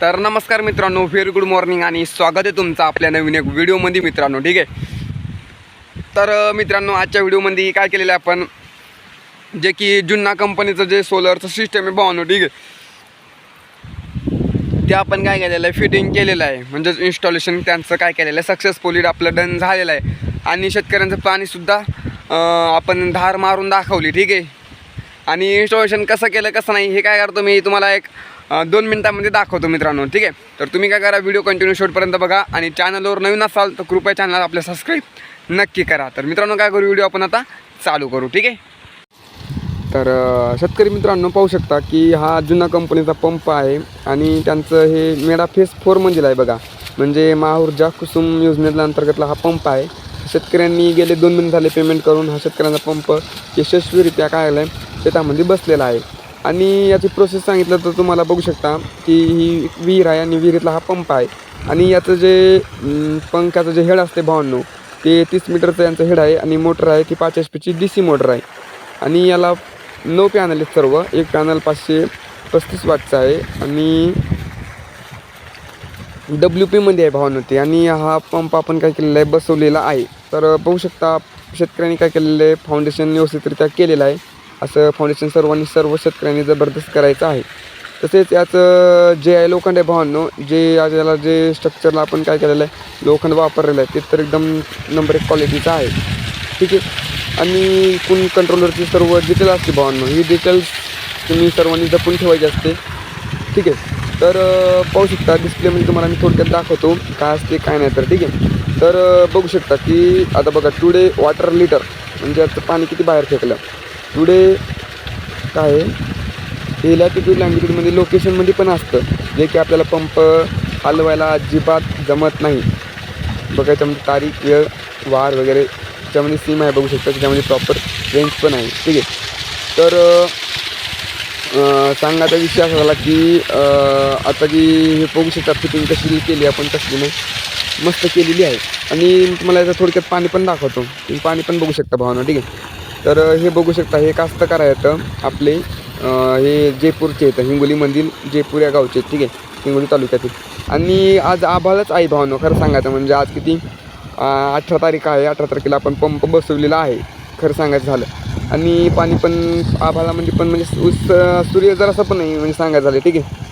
तर नमस्कार मित्रांनो व्हेरी गुड मॉर्निंग आणि स्वागत आहे तुमचं आपल्या नवीन एक व्हिडिओमध्ये मित्रांनो ठीक आहे? तर मित्रांनो आजच्या व्हिडिओमध्ये काय केलेलं आहे आपण? जे की जुन्ना कंपनीचं जे सोलरचं सिस्टम आहे भावानो ठीक आहे? ते आपण काय केलेलं आहे? फिटिंग केलेलं आहे. म्हणजेच इन्स्टॉलेशन त्यांचं काय केलेलं आहे? सक्सेसफुली आपलं डन झालेलं आहे. आणि शेतकऱ्यांचं पाणीसुद्धा आपण धार मारून दाखवली ठीक आहे? आणि इन्स्टॉलेशन कसं केलं कसं नाही हे काय करतो मी? तुम्हाला एक दोन मिनटामध्ये दाखवतो मित्रांनो ठीक आहे? तर तुम्ही काय करा व्हिडिओ कंटिन्यू शेवटपर्यंत बघा आणि चॅनलवर नवीन असाल तर कृपया चॅनल आपल्या सबस्क्राईब नक्की करा. तर मित्रांनो काय करू व्हिडिओ आपण आता चालू करू ठीक आहे? तर शेतकरी मित्रांनो पाहू शकता की हा जुना कंपनीचा पंप आहे आणि त्यांचं हे मेडा फेस फोर मंजिल आहे बघा. म्हणजे महाऊर्जा कुसुम योजनेतल्या अंतर्गतला हा पंप आहे. शेतकऱ्यांनी गेले दोन महिने झाले पेमेंट करून हा शेतकऱ्यांचा पंप यशस्वीरित्या काय आलं आहे शेतामध्ये बसलेला आहे. आणि याची प्रोसेस सांगितलं तर तुम्हाला बघू शकता की ही विहीर आहे आणि विहिरीतला हा पंप आहे. आणि याचं जे पंखाचं जे हेड असते भावांनो ते तीस मीटरचं यांचं हेड आहे आणि मोटर आहे ती पाच एच पीची डी सी मोटर आहे. आणि याला नऊ पॅनल आहेत सर्व एक पॅनल पाचशे पस्तीस वाटचा आहे आणि डब्ल्यू पीमध्ये आहे भावानं ते. आणि हा पंप आपण काय केलेला आहे बसवलेला आहे. तर पाहू शकता शेतकऱ्यांनी काय केलेलं आहे फाउंडेशन व्यवस्थितरित्या केलेलं आहे. असं फाउंडेशन सर्वांनी सर्व शेतकऱ्यांनी जबरदस्त करायचं आहे. तसेच याचं जे आहे लोखंड आहे भावांनो जे आज याला जे स्ट्रक्चरला आपण काय केलेलं आहे लोखंड वापरलेलं आहे ते तर एकदम नंबर एक क्वालिटीचं आहे. ठीक आहे? आणि कोण कंट्रोलरची सर्व डिटेल असते भावांनो ही डिटेल्स तुम्ही सर्वांनी जपून ठेवायची असते. ठीक आहे? तर पाहू शकता डिस्प्लेमध्ये तुम्हाला मी थोडक्यात दाखवतो काय असते काय नाही तर. ठीक आहे? तर बघू शकता की आता बघा टुडे वॉटर लिटर म्हणजे आता पाणी किती बाहेर फेकलं? पुढे काय आहे? हे लॅटिट्यूड लँगिट्यूडमध्ये लोकेशनमध्ये पण असतं. जे की आपल्याला पंप हलवायला अजिबात जमत नाही. बघा याच्यामध्ये तारीख वेळ वार वगैरे त्याच्यामध्ये सीम आहे बघू शकता. त्याच्यामध्ये प्रॉपर रेंज पण आहे. ठीक आहे. तर सांगायचा विषय असा झाला की आता जी हे बघू शकता फिटिंग कशी केली आपण कसली नाही. मस्त केलेली आहे. आणि तुम्हाला याचं थोडक्यात पाणी पण दाखवतो. तुम्ही पाणी पण बघू शकता भावना. ठीक आहे. तर हे बघू शकता हे कास्तकार आहेत आपले हे जयपूरचे आहेत हिंगोलीमधील जयपूर या गावचे आहेत, ठीक आहे हिंगोली तालुक्यातील. आणि आज आभाळच आहे भावनो खरं सांगायचं म्हणजे आज किती अठरा तारीख आहे अठरा तारखेला आपण पंप बसवलेला आहे खरं सांगायचं झालं. आणि पाणी पण आभाळामध्ये पण म्हणजे उस सूर्य जरासं पण नाही म्हणजे सांगायचं झालं ठीक आहे.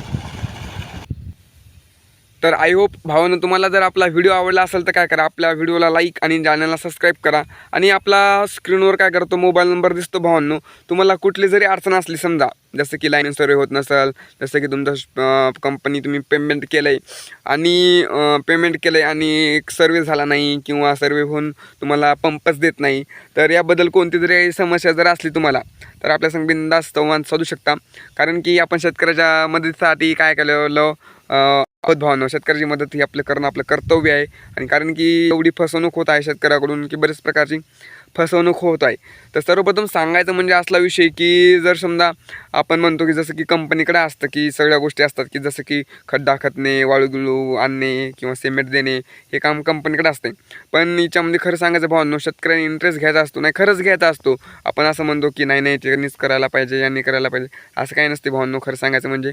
तर आय होप भावानं तुम्हाला जर आपला व्हिडिओ आवडला असेल तर काय करा आपल्या व्हिडिओला लाईक आणि चॅनलला सबस्क्राईब करा. आणि आपला स्क्रीनवर काय करतो मोबाईल नंबर दिसतो भावांनो तुम्हाला कुठली जरी अडचण असली समजा जसं की लाईन सर्वे होत नसेल जसं की तुमचं कंपनी तुम्ही पेमेंट केलं आहे आणि पेमेंट केलं आहे आणि सर्वे झाला नाही किंवा सर्वे होऊन तुम्हाला पंपच देत नाही तर याबद्दल कोणती जरी समस्या जर असली तुम्हाला तर आपल्या संग बिंदास संवाद साधू शकता. कारण की आपण शेतकऱ्याच्या मदतीसाठी काय केलं आहोत भावना शेतकऱ्याची मदत ही आपलं करणं आपलं कर्तव्य आहे. आणि कारण की एवढी फसवणूक होत आहे शेतकऱ्याकडून की बरेच प्रकारची फसवणूक होत आहे. तर सर्वप्रथम सांगायचं म्हणजे असला विषय की जर समजा आपण म्हणतो की जसं की कंपनीकडे असतं की सगळ्या गोष्टी असतात की जसं की खड्डा खतणे वाळू आणणे किंवा सिमेंट देणे हे काम कंपनीकडे असते. पण याच्यामध्ये खरं सांगायचं भावनो शेतकऱ्यांनी इंटरेस्ट घ्यायचा असतो नाही खरंच घ्यायचा असतो. आपण असं म्हणतो की नाही नाही त्यांनीच करायला पाहिजे यांनी करायला पाहिजे. असं काही नसते भावनो खरं सांगायचं म्हणजे.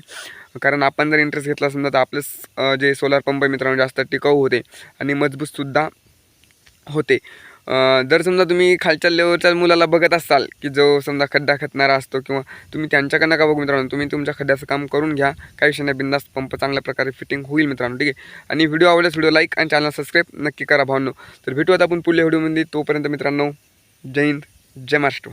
कारण आपण जर इंटरेस्ट घेतला समजा तर आपलं जे सोलार पंप मित्रांनो जास्त टिकाऊ होते आणि मजबूतसुद्धा होते. जर समजा तुम्ही खालच्या लेवलच्या मुलाला बघत असाल की जो समजा खड्डा खतणारा असतो किंवा तुम्ही त्यांच्याकडनं का बघू मित्रांनो तुम्ही तुमच्या खड्ड्याचं काम करून घ्या. काही विषय नाही बिंदास पंप चांगल्या प्रकारे फिटिंग होईल मित्रांनो ठीक आहे? आणि व्हिडिओ आवडल्यास व्हिडिओ लाईक आणि चॅनल सबस्क्राईब नक्की करा भावनो. तर भेटू आता आपण पुढल्या व्हिडिओमध्ये तोपर्यंत मित्रांनो जय हिंद जय महाराष्ट्र.